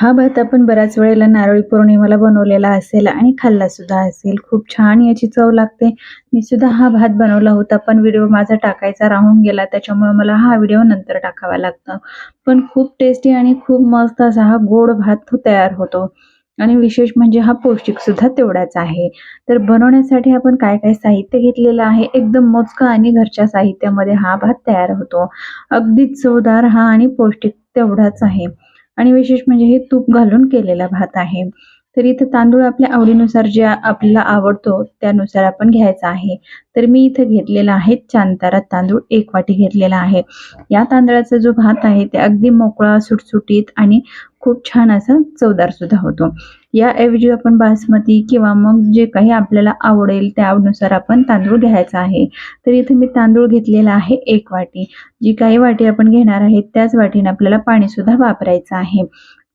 हा भात आपण बऱ्याच वेळेला नारळी पौर्णिमेला बनवलेला असेल आणि खाल्ला सुद्धा असेल. खूप छान याची चव लागते. मी सुद्धा हा भात बनवला होता पण व्हिडिओ माझा टाकायचा राहून गेला त्याच्यामुळे मला हा व्हिडिओ नंतर टाकावा लागतो. पण खूप टेस्टी आणि खूप मस्त असा हा गोड भात तयार होतो. आणि विशेष म्हणजे हा पौष्टिक सुद्धा तेवढाच आहे. तर बनवण्यासाठी आपण काय काय साहित्य घेतलेलं आहे? एकदम मोजकं आणि घरच्या साहित्यामध्ये हा भात तयार होतो. अगदीच चवदार हा आणि पौष्टिक तेवढाच आहे. आणि विशेष म्हणजे हे तूप घालून केलेला भात आहे. तर इथं तांदूळ आपल्या आवडीनुसार जे आपल्याला आवडतो त्यानुसार आपण घ्यायचा आहे. तर मी इथं घेतलेला आहे चांतारा तांदूळ एक वाटी घेतलेला आहे. या तांदळाचा जो भात आहे ते अगदी मोकळा सुटसुटीत आणि खूप छान असा चवदार सुद्धा होतो. याऐवजी आपण बासमती किंवा मग जे काही आपल्याला आवडेल त्यानुसार आपण तांदूळ घ्यायचा आहे. तर इथे मी तांदूळ घेतलेला आहे एक वाटी. जी काही वाटी आपण घेणार आहे त्याच वाटीने आपल्याला पाणी सुद्धा वापरायचं आहे.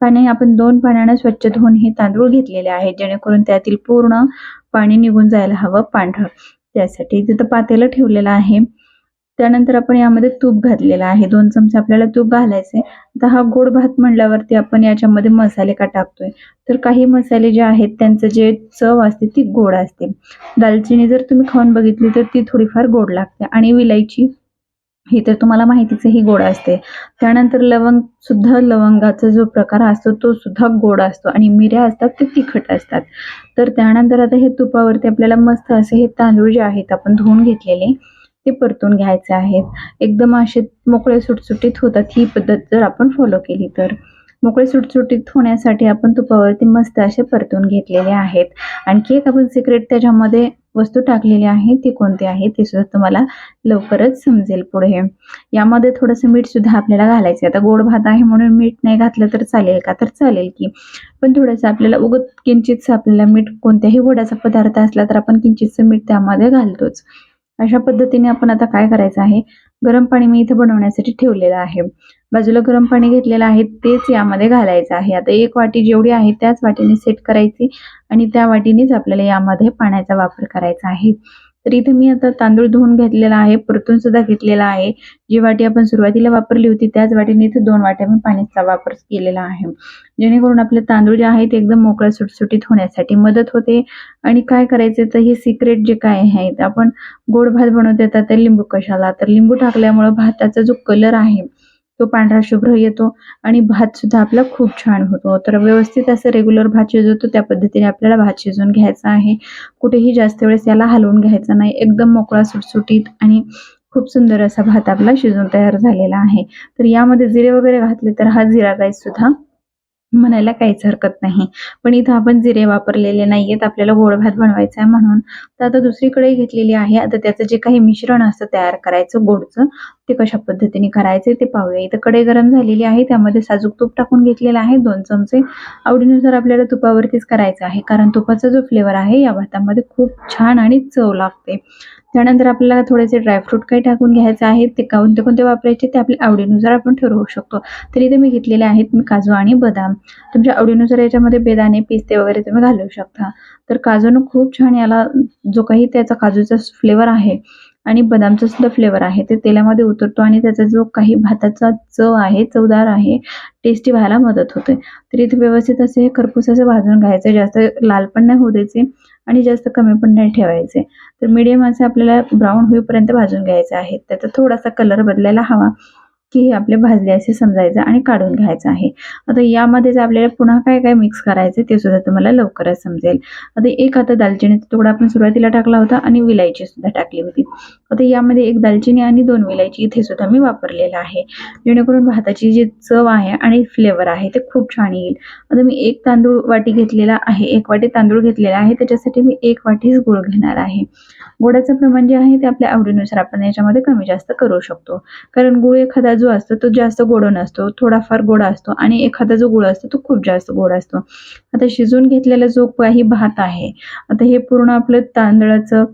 पाणी आपण दोन पाण्याने स्वच्छ धुवून हे तांदूळ घेतलेले आहे जेणेकरून त्यातील पूर्ण पाणी निघून जायला हवं पांढरं. त्यासाठी तिथं पातेलं ठेवलेलं आहे. त्यानंतर आपण यामध्ये तूप घातलेलं आहे. दोन चमचे आपल्याला तूप घालायचे आता हा गोड भात म्हणल्यावरती आपण याच्यामध्ये मसाले का टाकतोय? तर काही मसाले जे आहेत त्यांचं जे चव असते ती गोड असते. दालचिनी जर तुम्ही खाऊन बघितली तर ती थोडीफार गोड लागते. आणि विलायची ही तर तुम्हाला माहितीच ही गोड असते. त्यानंतर लवंग सुद्धा लवंगाचा जो प्रकार असतो तो सुद्धा गोड असतो. आणि मिऱ्या असतात ते तिखट असतात. तर त्यानंतर आता हे तुपावरती आपल्याला मस्त असे हे तांदूळ जे आहेत आपण धुवून घेतलेले ते परतून घ्यायचे आहेत. एकदम असे मोकळे सुटसुटीत होतात ही पद्धत जर आपण फॉलो केली तर. मोकळे सुटसुटीत होण्यासाठी आपण तुपावरती मस्त असे परतून घेतलेले आहेत. आणखी एक आपण सिक्रेट त्याच्यामध्ये वस्तू टाकलेली आहे ती कोणती आहे ते सुद्धा तुम्हाला लवकरच समजेल पुढे. यामध्ये थोडंसं मीठ सुद्धा आपल्याला घालायचं आहे आता गोड भात आहे म्हणून मीठ नाही घातलं तर चालेल का? तर चालेल की. पण थोडंसं आपल्याला उगत किंचितचं आपल्याला मीठ कोणत्याही गोडाचा पदार्थ असला तर आपण किंचितचं मीठ त्यामध्ये घालतोच. अशा पद्धतीने आपण आता काय करायचं आहे? गरम पाणी मी इथे बनवण्यासाठी ठेवलेलं आहे. बाजूला गरम पाणी घेतलेलं आहे तेच यामध्ये घालायचं आहे. आता एक वाटी जेवढी आहे त्याच वाटीने सेट करायची आणि त्या वाटीनेच आपल्याला यामध्ये पाण्याचा वापर करायचा आहे. तर इथे मी आता तांदूळ धुवून घेतलेला आहे परतून सुद्धा घेतलेला आहे. जी वाटी आपण सुरुवातीला वापरली होती त्याच वाटीने इथे दोन वाट्या मी पाण्याचा वापर केलेला आहे. जेणेकरून आपले तांदूळ जे आहे ते एकदम मोकळ्या सुटसुटीत होण्यासाठी मदत होते. आणि काय करायचं तर हे सिक्रेट जे काय आहे आपण गोड भात बनवत येतात तर लिंबू कशाला? तर लिंबू टाकल्यामुळं भाताचा जो कलर आहे तो पांढरा शुभ्र येतो आणि भात सुद्धा आपला खूप छान होतो. तर व्यवस्थित असं रेग्युलर भात शिजवतो त्या पद्धतीने आपल्याला भात शिजवून घ्यायचा आहे. कुठेही जास्त वेळेस याला हलवून घ्यायचा नाही. एकदम मोकळा सुटसुटीत आणि खूप सुंदर असा भात आपला शिजून तयार झालेला आहे. तर यामध्ये जिरे वगैरे घातले तर हा जिरा राईस सुद्धा म्हणायला काहीच हरकत नाही. पण इथं आपण जिरे वापरलेले नाहीयेत आपल्याला गोड भात बनवायचा आहे म्हणून. तर आता दुसरीकडे घेतलेली आहे. आता त्याचं जे काही मिश्रण असतं तयार करायचं गोडचं ते कशा पद्धतीने करायचे ते पाहूया. इथं कडे गरम झालेली आहे. त्यामध्ये साजूक तूप टाकून घेतलेलं आहे. दोन चमचे आवडीनुसार आपल्याला तुपावरतीच करायचं आहे. कारण तुपाचा जो फ्लेवर आहे या भातामध्ये खूप छान आणि चव लागते. त्यानंतर आपल्याला थोडेसे ड्रायफ्रूट काही टाकून घ्यायचे आहेत. ते कोणते कोणते वापरायचे ते आपल्या आवडीनुसार आपण ठरवू शकतो. तर इथे मी घेतलेले आहेत मी काजू आणि बदाम. तुमच्या आवडीनुसार याच्यामध्ये बेदाणे पिस्ते वगैरे तुम्ही घालू शकता. तर काजूनं खूप छान याला जो काही त्याचा काजूचा फ्लेवर आहे आणि बदामचा सुद्धा फ्लेवर आहे ते तेलामध्ये उतरतो आणि त्याचा जो काही भाताचा चव आहे चवदार आहे टेस्टी व्हायला मदत होते. तर इथे व्यवस्थित असे हे खरपूस असे भाजून घ्यायचं जास्त लाल पण नाही होऊ द्यायचे. आणि जास्त कमी पण नाही ठेवायचे. तर मीडियम असे आपल्याला ब्राऊन होईपर्यंत भाजून घ्यायचे आहेत. त्याचा थोडासा कलर बदलायला हवा. की हे आपले भाजले असे समजायचं आणि काढून घ्यायचं आहे. आता यामध्येच आपल्याला पुन्हा काय काय मिक्स करायचं ते सुद्धा तुम्हाला लवकरच समजेल. आता एक आता दालचिनीचा तुकडा आपण सुरुवातीला टाकला होता आणि विलायची सुद्धा टाकली होती. आता यामध्ये एक दालचिनी आणि दोन विलायची इथे सुद्धा मी वापरलेलं आहे. जेणेकरून भाताची जी चव आहे आणि फ्लेवर आहे ते खूप छान येईल. आता मी एक तांदूळ वाटी घेतलेला आहे एक वाटी तांदूळ घेतलेला आहे. त्याच्यासाठी मी एक वाटीच गुळ घेणार आहे. गुळाचं प्रमाण जे आहे ते आपल्या आवडीनुसार आपण याच्यामध्ये कमी जास्त करू शकतो. कारण गुळ एखादा जो असतो तो जास्त गोड नसतो थोडाफार गोडा असतो आणि एखादा जो गुळ असतो तो खूप जास्त गोड असतो. आता शिजून घेतलेला जो काही भात आहे आता हे पूर्ण आपलं तांदळाचं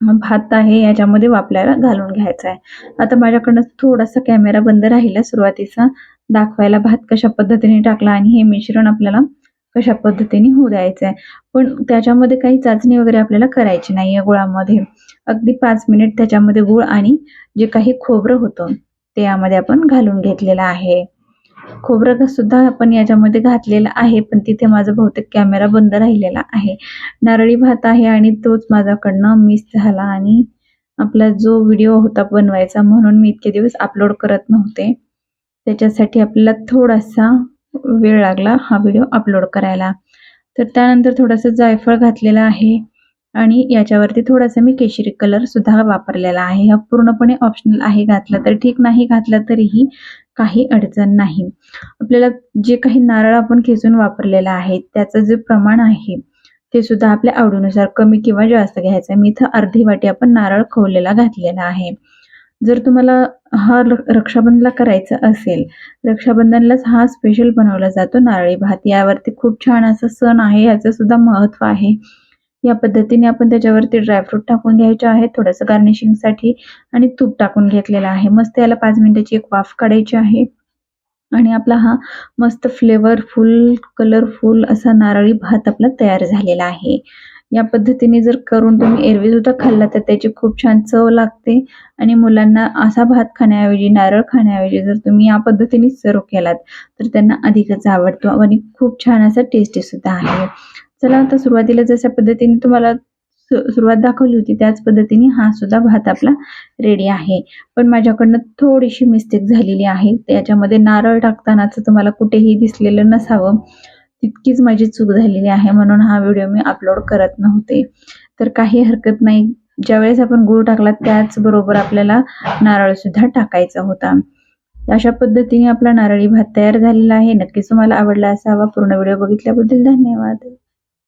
भात आहे याच्यामध्ये वापरायला घालून घ्यायचा आहे. आता माझ्याकडनं थोडासा कॅमेरा बंद राहिला सुरुवातीचा. दाखवायला भात कशा पद्धतीने टाकला आणि हे मिश्रण आपल्याला कशा पद्धतीने होऊ द्यायचं आहे पण त्याच्यामध्ये काही चाचणी वगैरे आपल्याला करायची नाही या गुळामध्ये. अगदी पाच मिनिट त्याच्यामध्ये गुळ आणि जे काही खोबरं होतं ते यामध्ये आपण घालून घेतलेलं आहे. खोबरं सुद्धा आपण याच्यामध्ये घातलेला आहे पण तिथे माझा बहुतेक कॅमेरा बंद राहिलेला आहे. नारळी भात आहे आणि तोच माझ्याकडनं मिस झाला आणि आपला जो व्हिडिओ होता बनवायचा म्हणून मी इतके दिवस अपलोड करत नव्हते. त्याच्यासाठी आपल्याला थोडासा वेळ लागला हा व्हिडिओ अपलोड करायला. तर त्यानंतर थोडंसं जायफळ घातलेलं आहे. आणि याच्यावरती थोडासा मी केशरी कलर सुद्धा वापरलेला आहे. हा पूर्णपणे ऑप्शनल आहे घातला तर ठीक नाही घातला तरीही काही अडचण नाही. आपल्याला जे काही नारळ आपण खेचून वापरलेला आहे त्याचं जे प्रमाण आहे ते सुद्धा आपल्या आवडीनुसार कमी किंवा जास्त घ्यायचं. आहे मी इथं अर्धी वाटी आपण नारळ खवलेला घातलेला आहे. जर तुम्हाला हा र- रक्षाबंधनला करायचा असेल रक्षाबंधनलाच हा स्पेशल बनवला जातो नारळी भात. यावरती खूप छान असा सण आहे याचं सुद्धा महत्त्व आहे. या पद्धतीने आपण त्याच्यावरती ड्रायफ्रूट टाकून घ्यायचे आहे थोडंसं गार्निशिंगसाठी आणि तूप टाकून घेतलेलं आहे. मस्त याला पाच मिनिटाची एक वाफ काढायची आहे. आणि आपला हा मस्त फ्लेवरफुल कलरफुल असा नारळी भात आपला तयार झालेला आहे. या पद्धतीने जर करून तुम्ही एरवी सुद्धा खाल्ला तर त्याची खूप छान चव लागते. आणि मुलांना असा भात खाण्याऐवजी नारळ खाण्याऐवजी जर तुम्ही या पद्धतीने सर्व केलात तर त्यांना अधिकच आवडतो. आणि खूप छान असा टेस्टी सुद्धा आहे. चला आता सुरुवातीला जशा पद्धतीने तुम्हाला सुरुवात दाखवली होती त्याच पद्धतीने हा सुद्धा भात आपला रेडी आहे. पण माझ्याकडनं थोडीशी मिस्टेक झालेली आहे. त्याच्यामध्ये नारळ टाकतानाच तुम्हाला कुठेही दिसलेलं नसावं. तितकीच माझी चूक झालेली आहे म्हणून हा व्हिडिओ मी अपलोड करत नव्हते. तर काही हरकत नाही. ज्यावेळेस आपण गुळ टाकला त्याचबरोबर आपल्याला नारळ सुद्धा टाकायचा होता. अशा पद्धतीने आपला नारळी भात तयार झालेला आहे. नक्कीच तुम्हाला आवडला असावा. पूर्ण व्हिडिओ बघितल्याबद्दल धन्यवाद.